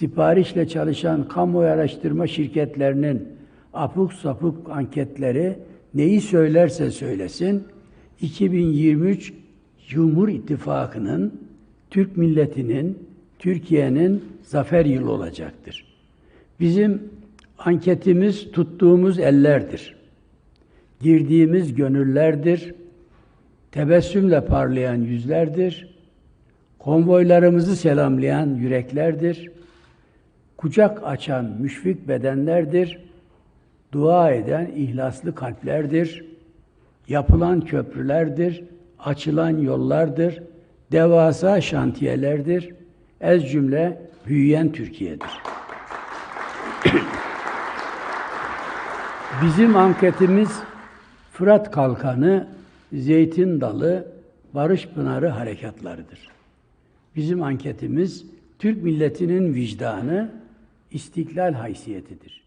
siparişle çalışan kamu araştırma şirketlerinin apuk sapuk anketleri neyi söylerse söylesin 2023 Cumhur İttifakı'nın Türk milletinin Türkiye'nin zafer yılı olacaktır. Bizim anketimiz tuttuğumuz ellerdir. Girdiğimiz gönüllerdir. Tebessümle parlayan yüzlerdir. Konvoylarımızı selamlayan yüreklerdir. Kucak açan müşfik bedenlerdir. Dua eden ihlaslı kalplerdir. Yapılan köprülerdir. Açılan yollardır. Devasa şantiyelerdir. Ez cümle büyüyen Türkiye'dir. Bizim anketimiz Fırat Kalkanı, Zeytin Dalı, Barış Pınarı harekatlarıdır. Bizim anketimiz Türk milletinin vicdanı, istiklal haysiyetidir.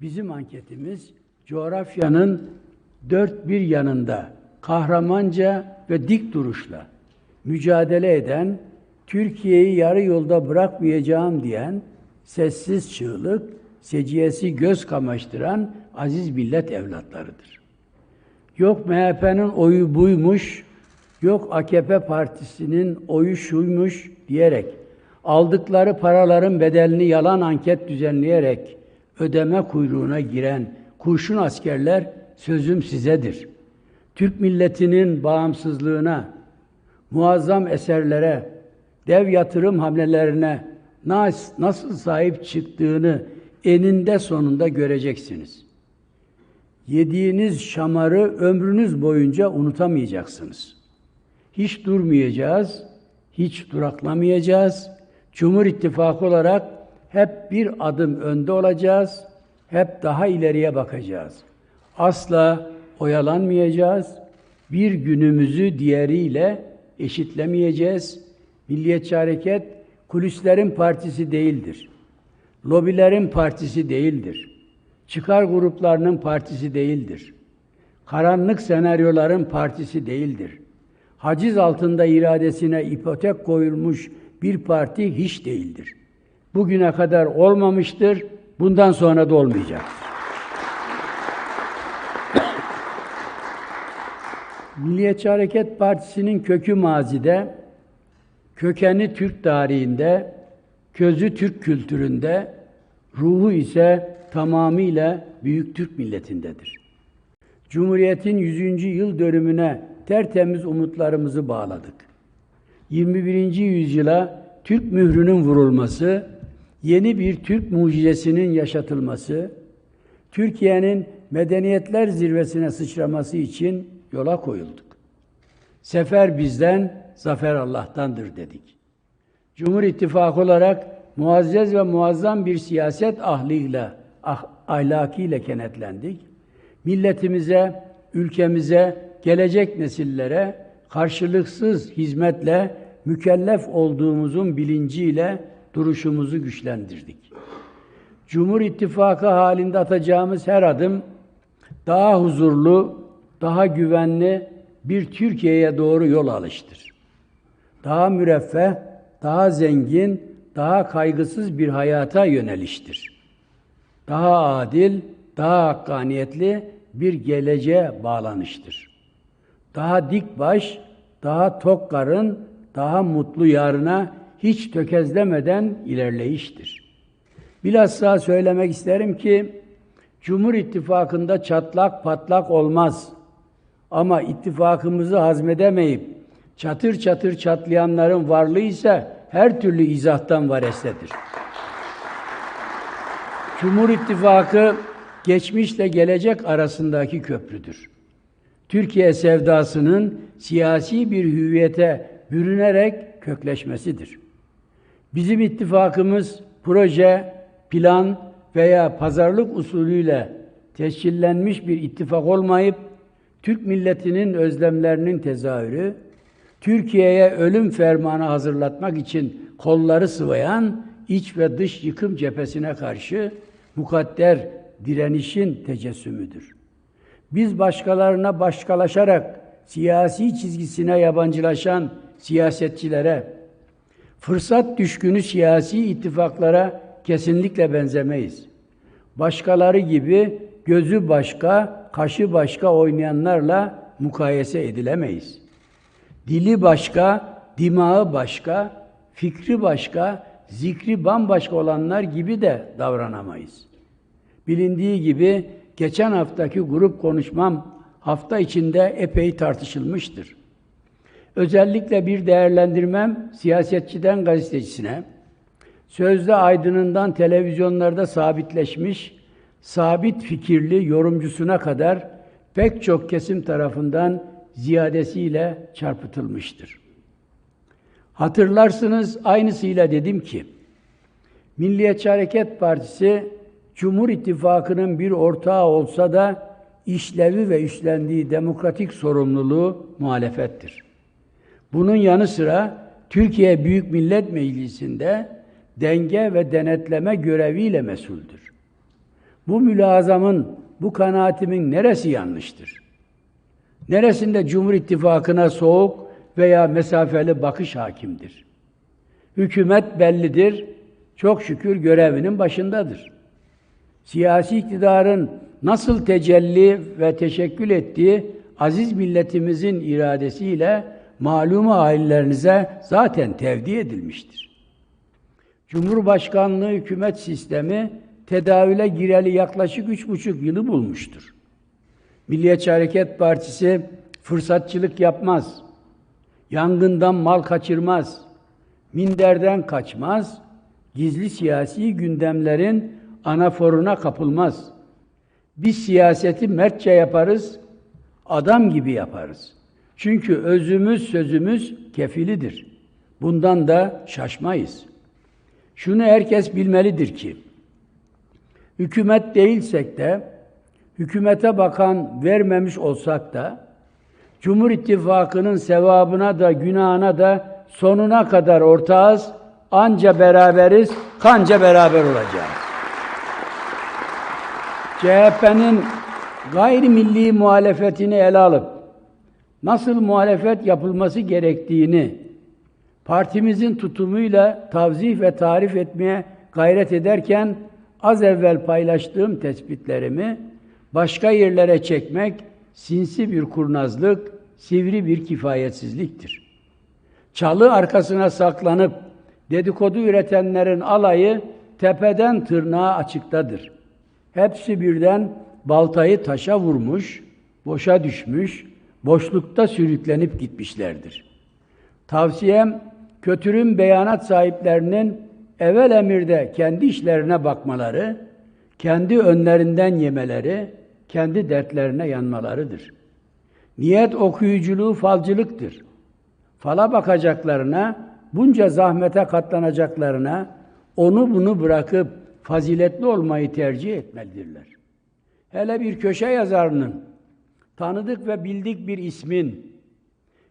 Bizim anketimiz coğrafyanın dört bir yanında kahramanca ve dik duruşla mücadele eden, Türkiye'yi yarı yolda bırakmayacağım diyen, sessiz çığlık, seciyesi göz kamaştıran aziz millet evlatlarıdır. Yok MHP'nin oyu buymuş, yok AKP partisinin oyu şuymuş diyerek aldıkları paraların bedelini yalan anket düzenleyerek ödeme kuyruğuna giren kurşun askerler sözüm sizedir. Türk milletinin bağımsızlığına, muazzam eserlere, dev yatırım hamlelerine nasıl sahip çıktığını eninde sonunda göreceksiniz. Yediğiniz şamarı ömrünüz boyunca unutamayacaksınız. Hiç durmayacağız, hiç duraklamayacağız. Cumhur İttifakı olarak hep bir adım önde olacağız, hep daha ileriye bakacağız. Asla oyalanmayacağız. Bir günümüzü diğeriyle eşitlemeyeceğiz. Milliyetçi Hareket kulislerin partisi değildir. Lobilerin partisi değildir. Çıkar gruplarının partisi değildir. Karanlık senaryoların partisi değildir. Haciz altında iradesine ipotek koyulmuş bir parti hiç değildir. Bugüne kadar olmamıştır, bundan sonra da olmayacaktır. Milliyetçi Hareket Partisi'nin kökü mazide, kökeni Türk tarihinde, közü Türk kültüründe, ruhu ise tamamıyla büyük Türk milletindedir. Cumhuriyet'in 100. yıl dönümüne tertemiz umutlarımızı bağladık. 21. yüzyıla Türk mührünün vurulması, yeni bir Türk mucizesinin yaşatılması, Türkiye'nin medeniyetler zirvesine sıçraması için yola koyulduk. Sefer bizden, zafer Allah'tandır dedik. Cumhur İttifakı olarak muazzez ve muazzam bir siyaset ahliyle, ah, ahlakıyla kenetlendik. Milletimize, ülkemize, gelecek nesillere karşılıksız hizmetle mükellef olduğumuzun bilinciyle duruşumuzu güçlendirdik. Cumhur İttifakı halinde atacağımız her adım daha huzurlu, daha güvenli bir Türkiye'ye doğru yol alıştır. Daha müreffeh, daha zengin, daha kaygısız bir hayata yöneliştir. Daha adil, daha hakkaniyetli bir geleceğe bağlanıştır. Daha dik baş, daha tok karın, daha mutlu yarına hiç tökezlemeden ilerleyiştir. Bilhassa söylemek isterim ki Cumhur İttifakı'nda çatlak patlak olmaz. Ama ittifakımızı hazmedemeyip çatır çatır çatlayanların varlığı ise her türlü izahtan varesledir. Cumhur İttifakı geçmişle gelecek arasındaki köprüdür. Türkiye sevdasının siyasi bir hüviyete bürünerek kökleşmesidir. Bizim ittifakımız proje, plan veya pazarlık usulüyle tescillenmiş bir ittifak olmayıp Türk milletinin özlemlerinin tezahürü, Türkiye'ye ölüm fermanı hazırlatmak için kolları sıvayan iç ve dış yıkım cephesine karşı mukadder direnişin tecessümüdür. Biz başkalarına başkalaşarak siyasi çizgisine yabancılaşan siyasetçilere, Fırsat düşkünü siyasi ittifaklara kesinlikle benzemeyiz. Başkaları gibi gözü başka, kaşı başka oynayanlarla mukayese edilemeyiz. Dili başka, dimağı başka, fikri başka, zikri bambaşka olanlar gibi de davranamayız. Bilindiği gibi geçen haftaki grup konuşmam hafta içinde epey tartışılmıştır. Özellikle bir değerlendirmem siyasetçiden gazetecisine, sözde aydınından televizyonlarda sabitleşmiş, sabit fikirli yorumcusuna kadar pek çok kesim tarafından ziyadesiyle çarpıtılmıştır. Hatırlarsınız aynısıyla dedim ki, Milliyetçi Hareket Partisi Cumhur İttifakı'nın bir ortağı olsa da işlevi ve üstlendiği demokratik sorumluluğu muhalefettir. Bunun yanı sıra Türkiye Büyük Millet Meclisi'nde denge ve denetleme göreviyle mesuldür. Bu mülazamın, bu kanaatimin neresi yanlıştır? Neresinde Cumhur İttifakı'na soğuk veya mesafeli bakış hakimdir? Hükümet bellidir, çok şükür görevinin başındadır. Siyasi iktidarın nasıl tecelli ve teşekkül ettiği aziz milletimizin iradesiyle malumu aillerinize zaten tevdi edilmiştir. Cumhurbaşkanlığı hükümet sistemi tedavüle gireli yaklaşık üç buçuk yılı bulmuştur. Milliyetçi Hareket Partisi fırsatçılık yapmaz, yangından mal kaçırmaz, minderden kaçmaz, gizli siyasi gündemlerin anaforuna kapılmaz. Biz siyaseti mertçe yaparız, adam gibi yaparız. Çünkü özümüz sözümüz kefilidir. Bundan da şaşmayız. Şunu herkes bilmelidir ki, hükümet değilsek de, hükümete bakan vermemiş olsak da, Cumhur İttifakı'nın sevabına da günahına da sonuna kadar ortağız, anca beraberiz, kanca beraber olacağız. CHP'nin gayrimilli muhalefetini ele alıp nasıl muhalefet yapılması gerektiğini partimizin tutumuyla tavzih ve tarif etmeye gayret ederken az evvel paylaştığım tespitlerimi başka yerlere çekmek sinsi bir kurnazlık, sivri bir kifayetsizliktir. Çalı arkasına saklanıp dedikodu üretenlerin alayı tepeden tırnağa açıktadır. Hepsi birden baltayı taşa vurmuş, boşa düşmüş, boşlukta sürüklenip gitmişlerdir. Tavsiyem kötürüm beyanat sahiplerinin evvel emirde kendi işlerine bakmaları, kendi önlerinden yemeleri, kendi dertlerine yanmalarıdır. Niyet okuyuculuğu falcılıktır. Fala bakacaklarına, bunca zahmete katlanacaklarına, onu bunu bırakıp faziletli olmayı tercih etmelidirler. Hele bir köşe yazarının, tanıdık ve bildik bir ismin,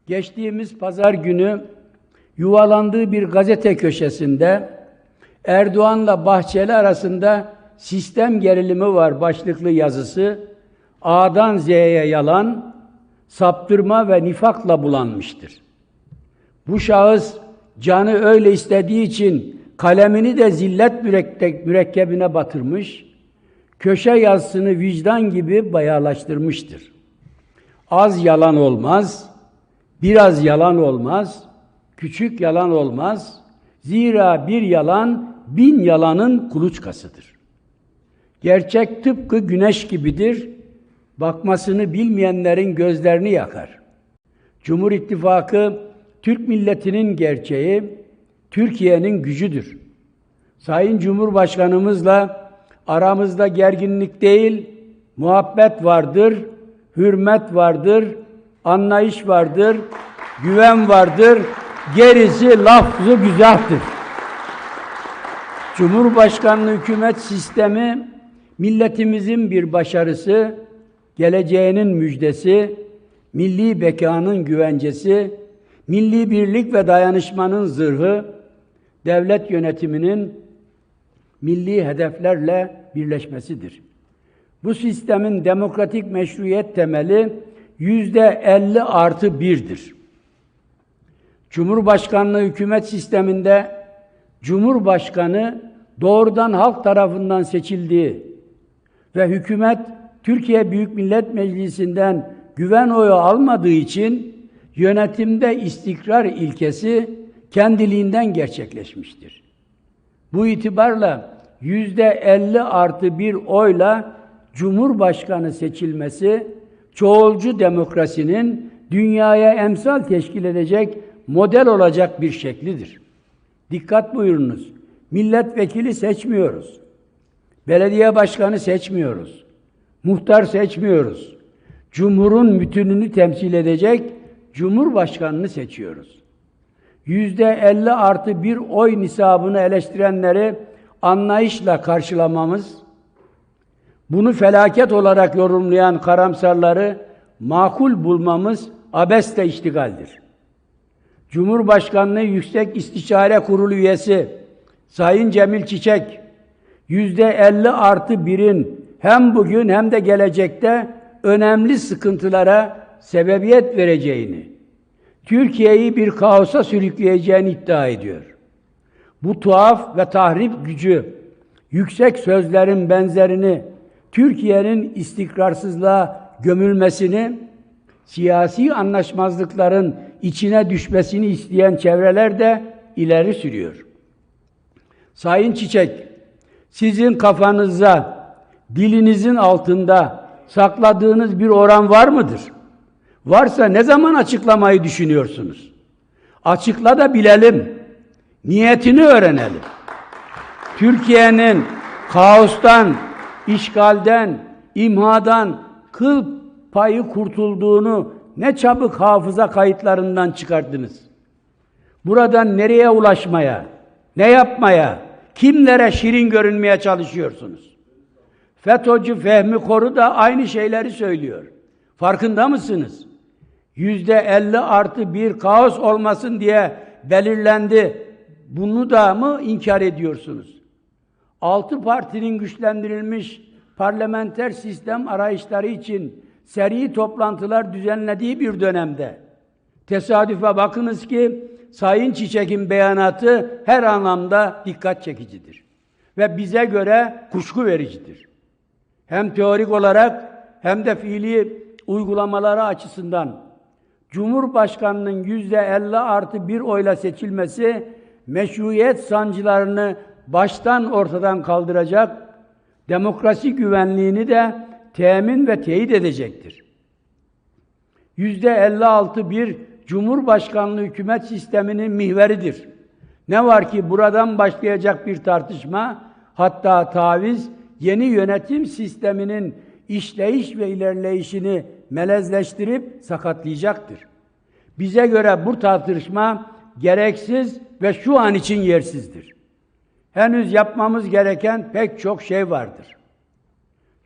geçtiğimiz pazar günü yuvalandığı bir gazete köşesinde Erdoğan'la Bahçeli arasında sistem gerilimi var başlıklı yazısı A'dan Z'ye yalan, saptırma ve nifakla bulanmıştır. Bu şahıs canı öyle istediği için kalemini de zillet mürekkebine batırmış, köşe yazısını vicdan gibi bayağılaştırmıştır. Az yalan olmaz, biraz yalan olmaz, küçük yalan olmaz. Zira bir yalan bin yalanın kuluçkasıdır. Gerçek tıpkı güneş gibidir, bakmasını bilmeyenlerin gözlerini yakar. Cumhur İttifakı Türk milletinin gerçeği, Türkiye'nin gücüdür. Sayın Cumhurbaşkanımızla aramızda gerginlik değil, muhabbet vardır, hürmet vardır, anlayış vardır, güven vardır, gerisi lafzı güzeldir. Cumhurbaşkanlığı hükümet sistemi milletimizin bir başarısı, geleceğinin müjdesi, milli bekanın güvencesi, milli birlik ve dayanışmanın zırhı, devlet yönetiminin milli hedeflerle birleşmesidir. Bu sistemin demokratik meşruiyet temeli yüzde elli artı birdir. Cumhurbaşkanlığı hükümet sisteminde Cumhurbaşkanı doğrudan halk tarafından seçildiği ve hükümet Türkiye Büyük Millet Meclisi'nden güven oyu almadığı için yönetimde istikrar ilkesi kendiliğinden gerçekleşmiştir. Bu itibarla yüzde 50 artı bir oyla Cumhurbaşkanı seçilmesi çoğulcu demokrasinin dünyaya emsal teşkil edecek model olacak bir şeklidir. Dikkat buyurunuz. Milletvekili seçmiyoruz. Belediye başkanı seçmiyoruz. Muhtar seçmiyoruz. Cumhurun bütününü temsil edecek Cumhurbaşkanını seçiyoruz. Yüzde 50 artı bir oy nisabını eleştirenleri anlayışla karşılamamız, bunu felaket olarak yorumlayan karamsarları makul bulmamız abesle iştigaldir. Cumhurbaşkanlığı Yüksek İstişare Kurulu üyesi Sayın Cemil Çiçek, yüzde 50 artı birin hem bugün hem de gelecekte önemli sıkıntılara sebebiyet vereceğini, Türkiye'yi bir kaosa sürükleyeceğini iddia ediyor. Bu tuhaf ve tahrip gücü, yüksek sözlerin benzerini Türkiye'nin istikrarsızlığa gömülmesini, siyasi anlaşmazlıkların içine düşmesini isteyen çevreler de ileri sürüyor. Sayın Çiçek, sizin kafanızda, dilinizin altında sakladığınız bir oran var mıdır? Varsa ne zaman açıklamayı düşünüyorsunuz? Açıkla da bilelim. Niyetini öğrenelim. Türkiye'nin kaostan, işgalden, imhadan kıl payı kurtulduğunu ne çabuk hafıza kayıtlarından çıkardınız. Buradan nereye ulaşmaya, ne yapmaya, kimlere şirin görünmeye çalışıyorsunuz? FETÖ'cü Fehmi Koru da aynı şeyleri söylüyor. Farkında mısınız? Yüzde elli artı bir kaos olmasın diye belirlendi. Bunu da mı inkar ediyorsunuz? Altı partinin güçlendirilmiş parlamenter sistem arayışları için seri toplantılar düzenlediği bir dönemde tesadüfe bakınız ki Sayın Çiçek'in beyanatı her anlamda dikkat çekicidir ve bize göre kuşku vericidir. Hem teorik olarak hem de fiili uygulamaları açısından Cumhurbaşkanının yüzde 50 artı bir oyla seçilmesi meşruiyet sancılarını baştan ortadan kaldıracak, demokrasi güvenliğini de temin ve teyit edecektir. Yüzde 56 bir Cumhurbaşkanlığı hükümet sisteminin mihveridir. Ne var ki buradan başlayacak bir tartışma, hatta taviz, yeni yönetim sisteminin işleyiş ve ilerleyişini melezleştirip sakatlayacaktır. Bize göre bu tartışma gereksiz ve şu an için yersizdir. Henüz yapmamız gereken pek çok şey vardır.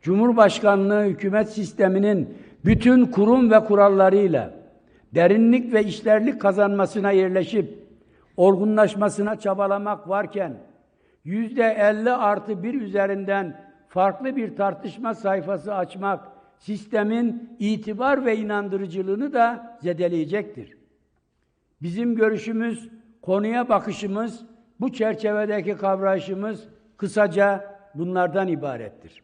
Cumhurbaşkanlığı hükümet sisteminin bütün kurum ve kurallarıyla derinlik ve işlerlik kazanmasına yerleşip olgunlaşmasına çabalamak varken yüzde elli artı bir üzerinden farklı bir tartışma sayfası açmak sistemin itibar ve inandırıcılığını da zedeleyecektir. Bizim görüşümüz, konuya bakışımız, bu çerçevedeki kavrayışımız kısaca bunlardan ibarettir.